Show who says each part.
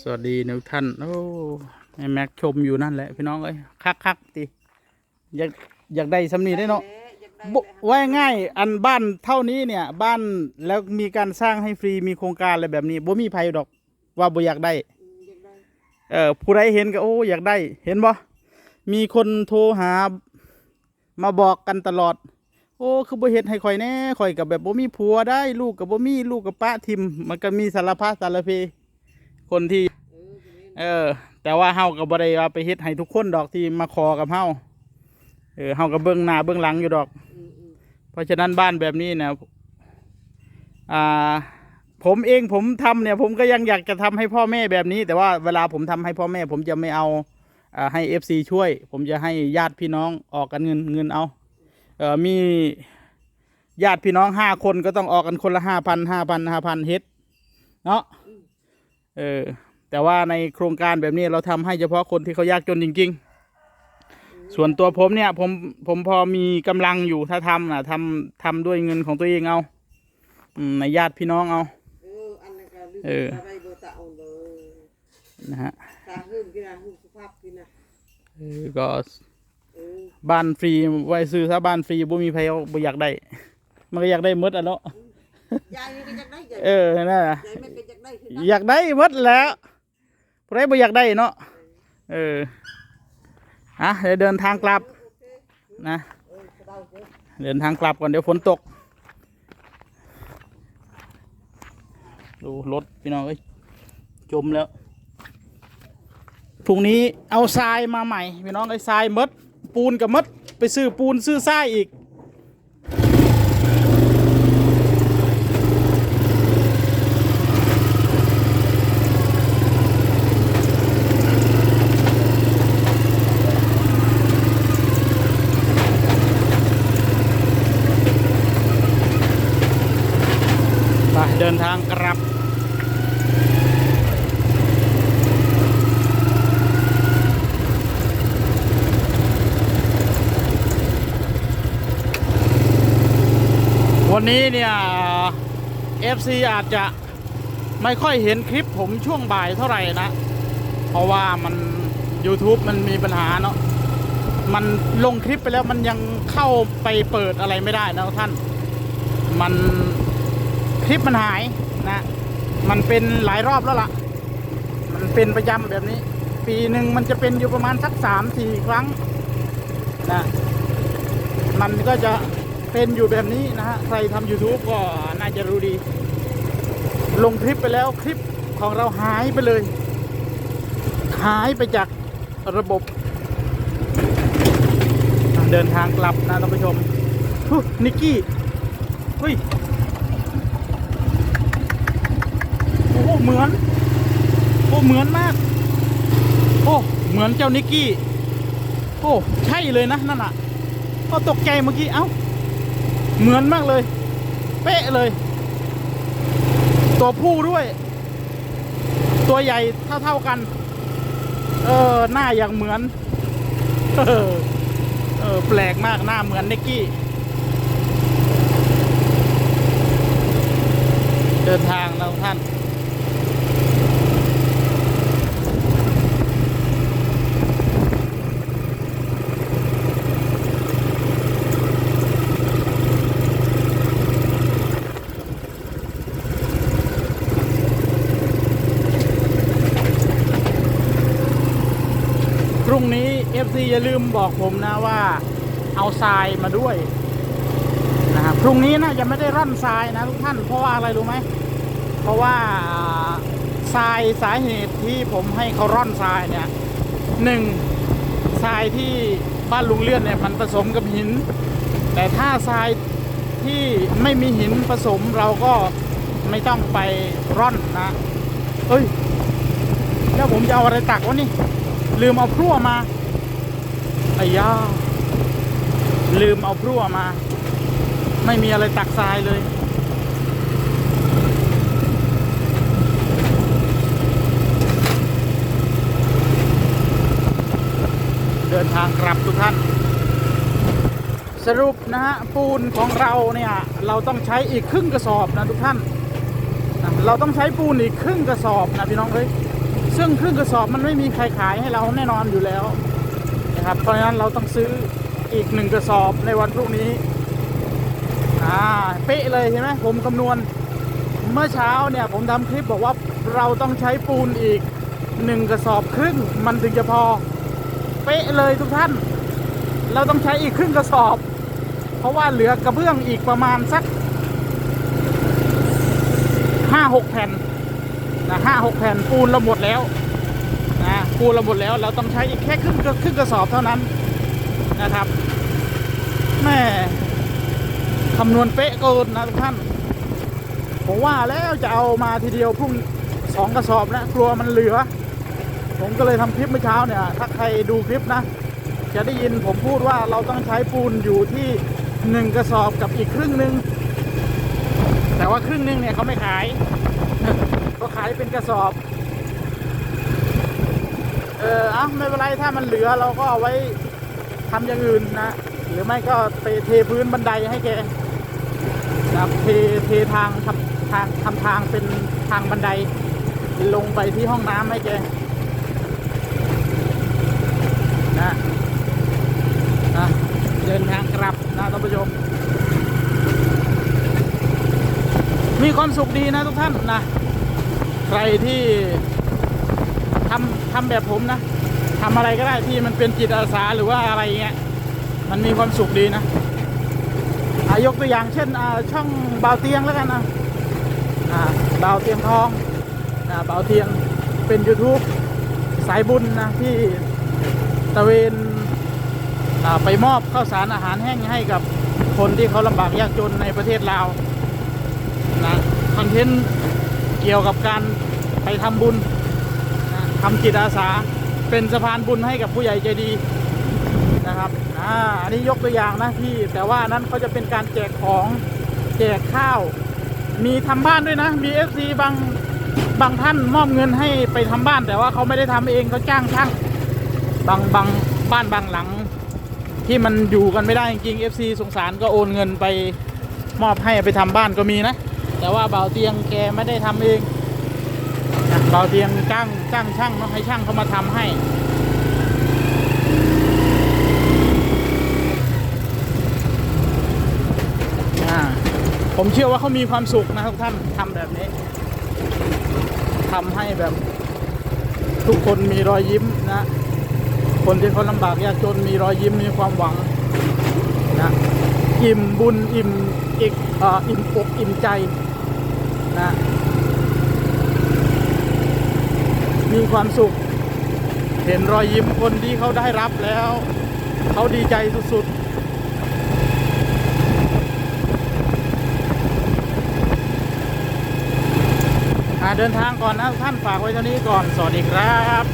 Speaker 1: สวัสดีทุกท่านโอ้แม่แม็กชมอยู่นั่นแหละพี่น้องเอ้ยคักคักๆติอยากอยากได้สำนีได้เนาะบว่าง่ายอันบ้านเท่านี้เนี่ย บ้านแล้วมีการสร้างให้ฟรีมีโครงการอะไรแบบนี้บ่มีภัยดอก ว่าบ่อยากได้ เออผู้ใดเห็นก็โอ้อยากได้ เห็นบ่มีคนโทรหา มาบอกกันตลอด โอ้คือบ่เฮ็ดให้ข่อยแน่ข่อยกับแบบบ่มีผัวได้ ลูกกับบ่มีลูกกับป้าทิม มันก็มีสารพัดสารเพ คนที่ เออ แต่ว่าเฮาก็บ่ได้ว่าไปเฮ็ดให้ทุกคนดอกที่มาขอกับเฮาเออเฮาก็เบื้องหน้าเบื้องหลังอยู่ดอก เพราะฉะนั้นบ้านแบบนี้เนี่ยอ่าผมเองผมทำเนี่ย ผมก็ยังอยากจะทำให้พ่อแม่แบบนี้ แต่ว่าเวลาผมทำให้พ่อแม่ ผมจะไม่เอาอ่าให้เอฟซีช่วย ผมจะให้ญาติพี่น้องออกกันเงินเงินเอาเออมีญาติพี่น้องห้าคนก็ต้องออกกันคนละห้าพันห้าพันห้าพันเฮ็ดเนาะ เออแต่ว่าในโครงการแบบนี้เราทำให้เฉพาะคนที่เขายากจนจริง ๆ ส่วนตัวผมเนี่ยผมผมพอมีกำลังอยู่ถ้าทำนะทำทำด้วยเงินของตัวเองเอาอืมในญาติพี่น้องเอา
Speaker 2: เอออันนั้นก็ลืม
Speaker 1: เออ
Speaker 2: อะไรเบอร์ตาเอาเลย
Speaker 1: นะฮะ
Speaker 2: ตาหืมกินนะหืมสุภาพกินนะ
Speaker 1: เออก็
Speaker 2: เออ
Speaker 1: บ้านฟรีไว้ซื้อถ้าบ้านฟรีบ่มีใครเอาบ่อยากได้ มันก็อยากได้หมดอะเนาะ
Speaker 2: ยายนี่ก็อยากได้ยาย
Speaker 1: เออนั่นน่ะ
Speaker 2: ยา อยากได้คือ
Speaker 1: ยากได้หมดแล้วใครบ่อยากได้เนาะเอออะเดี๋ยวเดินทางกลับนะ
Speaker 2: เออสบายเด้อ
Speaker 1: เดินทางกลับก่อนเดี๋ยวฝนตก ดูรถพี่น้องเอ้ยจมแล้วพรุ่งนี้เอาทรายมาใหม่พี่น้องไอ้ทรายหมดปูนกับมดไปซื้อปูนซื้อทรายอีก นทางกลับวันนี้เนี่ย FC อาจจะไม่ค่อยเห็นคลิปผมช่วงบ่ายเท่าไหร่นะ เพราะว่ามัน YouTube มันมีปัญหาเนาะมันลงคลิปไปแล้วมันยังเข้าไปเปิดอะไรไม่ได้นะท่าน มัน คลิปมันหายนะ มันเป็นหลายรอบแล้วล่ะ มันเป็นประจำแบบนี้ ปีหนึ่งมันจะเป็นอยู่ประมาณสักสามสี่ครั้งนะมันก็จะเป็นอยู่แบบนี้นะฮะ ใครทำ YouTube ก็น่าจะรู้ดี ลงคลิปไปแล้วคลิปของเราหายไปเลย หายไปจากระบบ เดินทางกลับนะท่านผู้ชมนิกกี้เฮ้ย โอ้โห เหมือน โอ้เหมือนมาก โอ้เหมือนเจ้านิกกี้ โอ้ใช่เลยนะนั่นอะก็ตกใจเมื่อกี้เอ้า เหมือนมากเลย เป๊ะเลย ตัวผู้ด้วย ตัวใหญ่เท่าๆกัน เออหน้าอย่างเหมือน เออเออแปลกมากหน้าเหมือนนิกกี้เดินทางแล้วท่าน พรุ่งนี้ FC อย่าลืมบอกผมนะว่าเอาทรายมาด้วยนะครับพรุ่งนี้นะจะไม่ได้ร่อนทรายนะทุกท่านเพราะว่าอะไรรู้ไหมเพราะว่า ทรายสาเหตุที่ผมให้เขาร่อนทรายเนี่ยหนึ่งทรายที่บ้านลุงเลื่อนเนี่ยมันผสมกับหิน แต่ถ้าทรายที่ไม่มีหินผสมเราก็ไม่ต้องไปร่อนนะเอ้ย แล้วผมจะเอาอะไรตักวะนี่ ลืมเอาพรั่วมาไอ้ยาลืมเอาพรั่วมา ไม่มีอะไรตักทรายเลย เดินทางกลับทุกท่าน สรุปนะฮะปูนของเราเนี่ยเราต้องใช้อีกครึ่งกระสอบนะทุกท่าน เราต้องใช้ปูนอีกครึ่งกระสอบนะพี่น้องเอ้ยซึ่งครึ่งกระสอบมันไม่มีใครขายให้เราแน่นอนอยู่แล้วนะครับเพราะฉะนั้นเราต้องซื้ออีกหนึ่งกระสอบในวันพรุ่งนี้อ่าเป๊ะเลยใช่ไหมผมคำนวณเมื่อเช้าเนี่ยผมทำคลิปบอกว่าเราต้องใช้ปูนอีกหนึ่งกระสอบครึ่งมันถึงจะพอ เป๊ะเลยทุกท่าน เราต้องใช้อีกครึ่งกระสอบ เพราะว่าเหลือกระเบื้องอีกประมาณสักห้าหกแผ่นนะห้าหกแผ่นปูนเราหมดแล้วนะปูนเราหมดแล้วเราต้องใช้อีกแค่ครึ่งกระครึ่งกระสอบเท่านั้นนะครับแม่คำนวณเป๊ะเกินนะทุกท่านผมว่าแล้วจะเอามาทีเดียวพรุ่งสองกระสอบแล้วกลัวมันเหลือ ผมก็เลยทำคลิปเมื่อเช้าเนี่ย ถ้าใครดูคลิปนะ จะได้ยินผมพูดว่าเราต้องใช้ปูนอยู่ที่หนึ่งกระสอบกับอีกครึ่งหนึ่งแต่ว่าครึ่งหนึ่งเนี่ยเขาไม่ขายก็ขายเป็นกระสอบ เออเอาไม่เป็นไรถ้ามันเหลือเราก็เอาไว้ทำอย่างอื่นนะหรือไม่ก็ไปเทพื้นบันไดให้แกนะครับเทเททางทำทางทำทางเป็นทางบันไดลงไปที่ห้องน้ำให้แก นะนะเดินทางกลับนะท่านผู้ชมมีความสุขดีนะทุกท่านนะ ใครที่ทำทำแบบผมนะทำอะไรก็ได้ที่มันเป็นจิตอาสาหรือว่าอะไรเงี้ยมันมีความสุขดีนะอายกตัวอย่างเช่นช่องเบาเตียงแล้วกันนะเบาเตียงทองเบาเตียงเป็น YouTube สายบุญนะที่ ตะเวนไปมอบข้าวสารอาหารแห้งให้กับคนที่เขาลำบากยากจนในประเทศลาวนะคอนเทนต์เกี่ยวกับการไปทำบุญนะทำจิตอาสาเป็นสะพานบุญให้กับผู้ใหญ่ใจดีนะครับอ่าอันนี้ยกตัวอย่างนะที่แต่ว่านั้นเขาจะเป็นการแจกของแจกข้าว มีทำบ้านด้วยนะมีเอฟซีบางบางท่านมอบเงินให้ไปทำบ้าน แต่ว่าเขาไม่ได้ทำเองเขาจ้างช่าง บางบางบ้านบางหลัง ที่มันอยู่กันไม่ได้จริงๆ FC สงสารก็โอนเงินไปมอบให้ไปทำบ้านก็มีนะ แต่ว่าเบาเตียงแกไม่ได้ทำเองเบาเตียงจ้างจ้างช่างเนาะให้ช่างเขามาทำให้ผมเชื่อว่าเขามีความสุขนะทุกท่านทำแบบนี้ทำให้แบบ ทุกคนมีรอยยิ้มนะ คนที่เขาลำบากยากจนมีรอยยิ้มมีความหวังนะอิ่มบุญอิ่มอีกเอ่ออิ่มอกอิ่มใจนะมีความสุข เห็นรอยยิ้มคนที่เขาได้รับแล้ว เขาดีใจสุดๆอาเดินทางก่อนนะท่านฝากไว้เท่านี้ก่อน สวัสดีครับ